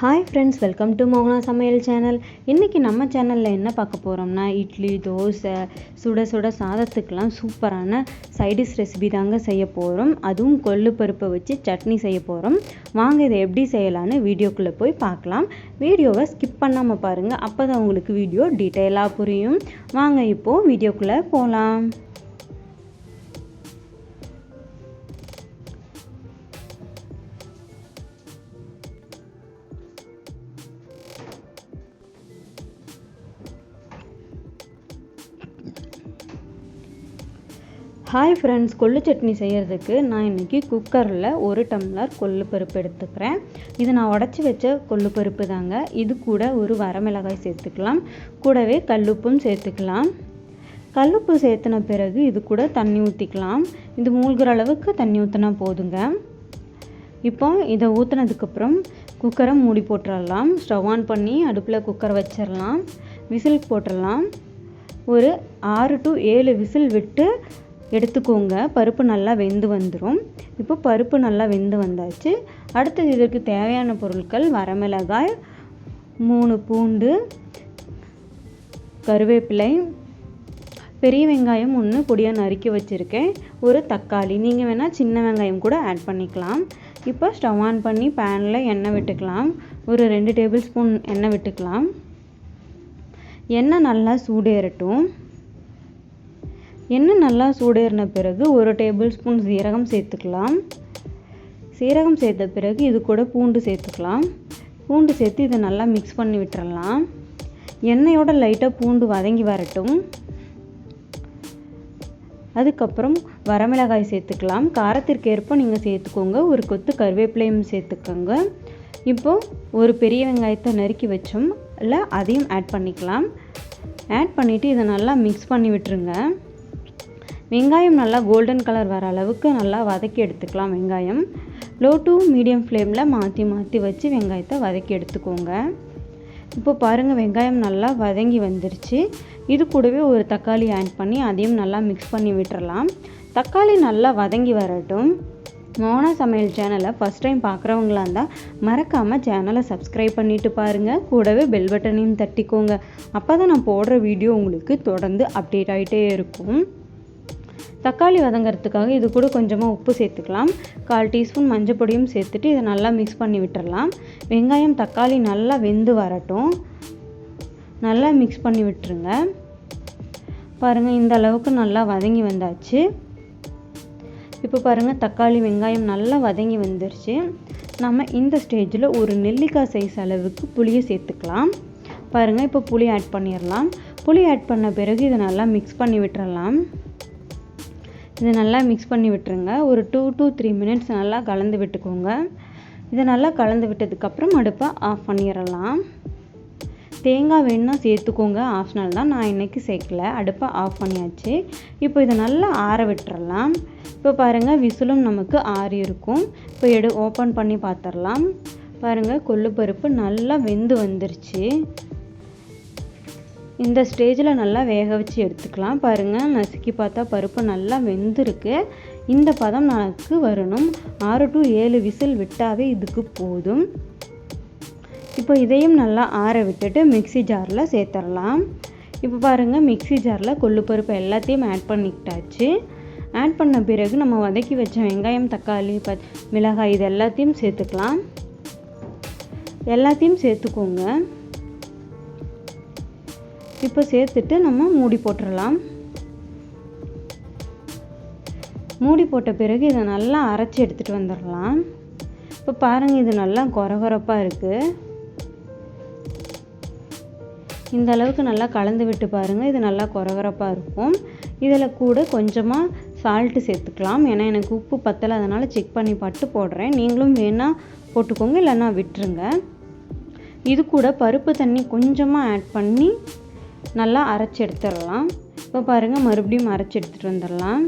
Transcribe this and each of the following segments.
Hi friends welcome to மோகனா சமையல் channel இன்றைக்கி நம்ம சேனலில் என்ன பார்க்க போகிறோம்னா இட்லி தோசை சுட சுட சாதத்துக்கெலாம் சூப்பரான சைடிஷ் ரெசிபி தாங்க செய்ய போகிறோம் அதுவும் கொள்ளு பருப்பை வச்சு சட்னி செய்ய போகிறோம் வாங்க இதை எப்படி செய்யலான்னு வீடியோக்குள்ளே போய் பார்க்கலாம். வீடியோவை ஸ்கிப் பண்ணாமல் பாருங்கள் அப்போ தான் உங்களுக்கு வீடியோ டீட்டெயிலாக புரியும். வாங்க இப்போது வீடியோக்குள்ளே போகலாம் ஹாய் ஃப்ரெண்ட்ஸ் கொள்ளு சட்னி செய்கிறதுக்கு நான் இன்றைக்கி குக்கரில் ஒரு டம்ளர் கொள்ளு பருப்பு எடுத்துக்கிறேன். இது நான் உடச்சி வச்ச கொள்ளு பருப்பு தாங்க. இது கூட ஒரு வரமிளகாய் சேர்த்துக்கலாம். கூடவே கல்லுப்பும் சேர்த்துக்கலாம். கல்லுப்பு சேர்த்துன பிறகு இது கூட தண்ணி ஊற்றிக்கலாம் இது மூழ்கிற அளவுக்கு தண்ணி ஊற்றினா போதுங்க. இப்போ இதை ஊற்றினதுக்கப்புறம் குக்கரை மூடி போட்டுடலாம் ஸ்டவ் ஆன் பண்ணி அடுப்பில் குக்கரை வச்சிடலாம் விசில் போட்டுடலாம் ஒரு ஆறு டு ஏழு விசில் விட்டு எடுத்துக்கோங்க. பருப்பு நல்லா வெந்து வந்துடும் இப்போ பருப்பு நல்லா வெந்து வந்தாச்சு. அடுத்தது இதற்கு தேவையான பொருட்கள் வரமிளகாய் மூணு பூண்டு கருவேப்பிலை பெரிய வெங்காயம் ஒன்று பொடியாக நறுக்கி வச்சுருக்கேன். ஒரு தக்காளி. நீங்கள் வேணால் சின்ன வெங்காயம் கூட ஆட் பண்ணிக்கலாம். இப்போ ஸ்டவ் ஆன் பண்ணி பேனில் எண்ணெய் விட்டுக்கலாம். ஒரு ரெண்டு டேபிள் ஸ்பூன் எண்ணெய் விட்டுக்கலாம். எண்ணெய் நல்லா சூடேறட்டும். எண்ணெய் நல்லா சூடேறின பிறகு ஒரு டேபிள் ஸ்பூன் சீரகம் சேர்த்துக்கலாம். சீரகம் சேர்த்த பிறகு இது கூட பூண்டு சேர்த்துக்கலாம். பூண்டு சேர்த்து இதை நல்லா மிக்ஸ் பண்ணி விட்டுறலாம். எண்ணெயோட லைட்டாக பூண்டு வதங்கி வரட்டும். அதுக்கப்புறம் வரமிளகாய் சேர்த்துக்கலாம். காரத்திற்கு ஏற்ப நீங்கள் சேர்த்துக்கோங்க. ஒரு கொத்து கருவேப்பிலையும் சேர்த்துக்கோங்க. இப்போது ஒரு பெரிய வெங்காயத்தை நறுக்கி வச்சோம் இல்லை அதையும் ஆட் பண்ணிக்கலாம். ஆட் பண்ணிவிட்டு இதை நல்லா மிக்ஸ் பண்ணி விட்டுருங்க. வெங்காயம் நல்லா கோல்டன் கலர் வர அளவுக்கு நல்லா வதக்கி எடுத்துக்கலாம் வெங்காயம். லோ டு மீடியம் ஃப்ளேமில் மாற்றி மாற்றி வச்சு வெங்காயத்தை வதக்கி எடுத்துக்கோங்க. இப்போ பாருங்கள் வெங்காயம் நல்லா வதங்கி வந்துருச்சு. இது கூடவே ஒரு தக்காளி ஆட் பண்ணி அதையும் நல்லா மிக்ஸ் பண்ணி விட்டுறலாம். தக்காளி நல்லா வதங்கி வரட்டும். மோனா சமையல் சேனலை ஃபஸ்ட் டைம் பார்க்குறவங்களா இருந்தால் மறக்காமல் சேனலை சப்ஸ்கிரைப் பண்ணிவிட்டு பாருங்கள் கூடவே பெல் பட்டனையும் தட்டிக்கோங்க. அப்போ தான் நான் போடுற வீடியோ உங்களுக்கு தொடர்ந்து அப்டேட் ஆகிட்டே இருக்கும். தக்காளி வதங்கிறதுக்காக இது கூட கொஞ்சமாக உப்பு சேர்த்துக்கலாம். கால் டீஸ்பூன் மஞ்சள் பொடியும் சேர்த்துட்டு இதை நல்லா மிக்ஸ் பண்ணி விட்டுறலாம். வெங்காயம் தக்காளி நல்லா வெந்து வரட்டும். நல்லா மிக்ஸ் பண்ணி விட்டுருங்க. பாருங்கள் இந்த அளவுக்கு நல்லா வதங்கி வந்தாச்சு. இப்போ பாருங்கள் தக்காளி வெங்காயம் நல்லா வதங்கி வந்துருச்சு. நம்ம இந்த ஸ்டேஜில் ஒரு நெல்லிக்காய் சைஸ் அளவுக்கு புளியை சேர்த்துக்கலாம். பாருங்கள் இப்போ புளி ஆட் பண்ணிடலாம் புளி ஆட் பண்ண பிறகு இதை நல்லா மிக்ஸ் பண்ணி விட்டுறலாம். இதை நல்லா மிக்ஸ் பண்ணி விட்டுருங்க. ஒரு டூ டு த்ரீ மினிட்ஸ் நல்லா கலந்து விட்டுக்கோங்க. இதை நல்லா கலந்து விட்டதுக்கப்புறம் அடுப்பை ஆஃப் பண்ணிடலாம். தேங்காய் வேணும்னா சேர்த்துக்கோங்க. ஆப்ஷனல் தான். நான் இன்றைக்கி சேர்க்கல. அடுப்பை ஆஃப் பண்ணியாச்சு. இப்போ இதை நல்லா ஆற விட்டுறலாம். இப்போ பாருங்கள் விசிலும் நமக்கு ஆறி இருக்கும். இப்போ எடு ஓப்பன் பண்ணி பார்த்துடலாம். பாருங்கள் கொள்ளு பருப்பு நல்லா வெந்து வந்துருச்சு. இந்த ஸ்டேஜில் நல்லா வேக வச்சு எடுத்துக்கலாம். பாருங்கள் நசுக்கி பார்த்தா பருப்பு நல்லா வெந்திருக்கு. இந்த பதம் நமக்கு வரணும். ஆறு டு ஏழு விசில் விட்டாவே இதுக்கு போதும். இப்போ இதையும் நல்லா ஆற விட்டுட்டு மிக்சி ஜாரில் சேர்த்துடலாம் இப்போ பாருங்கள் மிக்சி ஜாரில் கொள்ளு பருப்பு எல்லாத்தையும் ஆட் பண்ணிக்கிட்டாச்சு. ஆட் பண்ண பிறகு நம்ம வதக்கி வச்ச வெங்காயம் தக்காளி ப மிளகாய் இது எல்லாத்தையும் சேர்த்துக்கலாம். எல்லாத்தையும் சேர்த்துக்கோங்க. இப்போ சேர்த்துட்டு நம்ம மூடி போட்டுடலாம் மூடி போட்ட பிறகு இதை நல்லா அரைச்சி எடுத்துகிட்டு வந்துடலாம். இப்போ பாருங்கள் இது நல்லா கொரகொரப்பாக இருக்குது இந்த அளவுக்கு நல்லா கலந்து விட்டு பாருங்கள் இது நல்லா கொரகொரப்பாக இருக்கும். இதில் கூட கொஞ்சமாக சால்ட்டு சேர்த்துக்கலாம். ஏன்னா எனக்கு உப்பு பத்தலை அதனால் செக் பண்ணி பட்டு போடுறேன். நீங்களும் வேணால் போட்டுக்கோங்க இல்லைன்னா விட்டுருங்க. இது கூட பருப்பு தண்ணி கொஞ்சமாக ஆட் பண்ணி நல்லா அரைச்சி எடுத்துடலாம். இப்போ பாருங்கள் மறுபடியும் அரைச்சி எடுத்துகிட்டு வந்துடலாம்.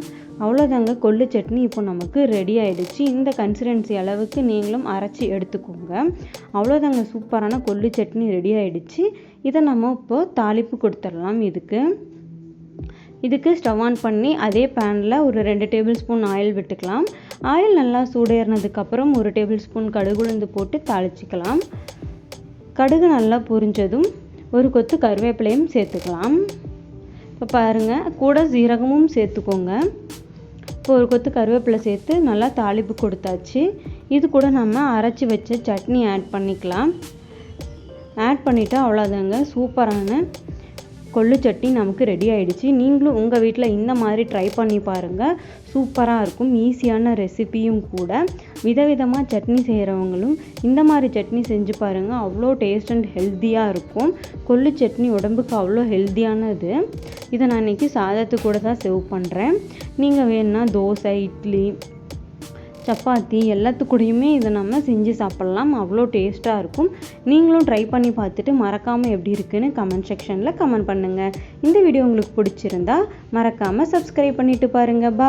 அவ்வளோதாங்க கொள்ளு சட்னி இப்போ நமக்கு ரெடி ஆகிடுச்சு இந்த கன்சிஸ்டன்சி அளவுக்கு நீங்களும் அரைச்சி எடுத்துக்கோங்க. அவ்வளோதாங்க சூப்பரான கொள்ளு சட்னி ரெடி ஆகிடுச்சு இதை நம்ம இப்போது தாளிப்பு கொடுத்துடலாம் இதுக்கு. இதுக்கு ஸ்டவ் ஆன் பண்ணி அதே பேனில் ஒரு ரெண்டு டேபிள் ஸ்பூன் ஆயில் விட்டுக்கலாம். ஆயில் நல்லா சூடேறினதுக்கப்புறம் ஒரு டேபிள் ஸ்பூன் கடுகுளுந்து போட்டு தாளிச்சிக்கலாம். கடுகு நல்லா பொரிஞ்சதும் ஒரு கொத்து கருவேப்பிலையும் சேர்த்துக்கலாம். இப்போ பாருங்கள் கூட சீரகமும் சேர்த்துக்கோங்க. இப்போ ஒரு கொத்து கருவேப்பிலை சேர்த்து நல்லா தாளிப்பு கொடுத்தாச்சு. இது கூட நம்ம அரைச்சி வச்ச சட்னி ஆட் பண்ணிக்கலாம். ஆட் பண்ணிவிட்டு அவ்வளோதாங்க சூப்பரான கொள்ளு சட்னி நமக்கு ரெடி ஆயிடுச்சு. நீங்களும் உங்கள் வீட்டில் இந்த மாதிரி ட்ரை பண்ணி பாருங்கள் சூப்பராக இருக்கும். ஈஸியான ரெசிபியும் கூட. விதவிதமாக சட்னி செய்கிறவங்களும் இந்த மாதிரி சட்னி செஞ்சு பாருங்கள் அவ்வளோ டேஸ்ட் அண்ட் ஹெல்த்தியாக இருக்கும். கொள்ளு சட்னி உடம்புக்கு அவ்வளோ ஹெல்த்தியானது இதை நான் இன்றைக்கி சாதத்து கூட தான் சேவ் பண்ணுறேன் நீங்கள் வேணுன்னா தோசை இட்லி சப்பாத்தி எல்லாத்துக்கூடையுமே இதை நம்ம செஞ்சு சாப்பிட்லாம். அவ்வளோ டேஸ்ட்டாக இருக்கும். நீங்களும் ட்ரை பண்ணி பார்த்துட்டு மறக்காமல் எப்படி இருக்குன்னு கமெண்ட் செக்ஷனில் கமெண்ட் பண்ணுங்கள் இந்த வீடியோ உங்களுக்கு பிடிச்சிருந்தா மறக்காமல் சப்ஸ்கிரைப் பண்ணிவிட்டு பாருங்கள் பா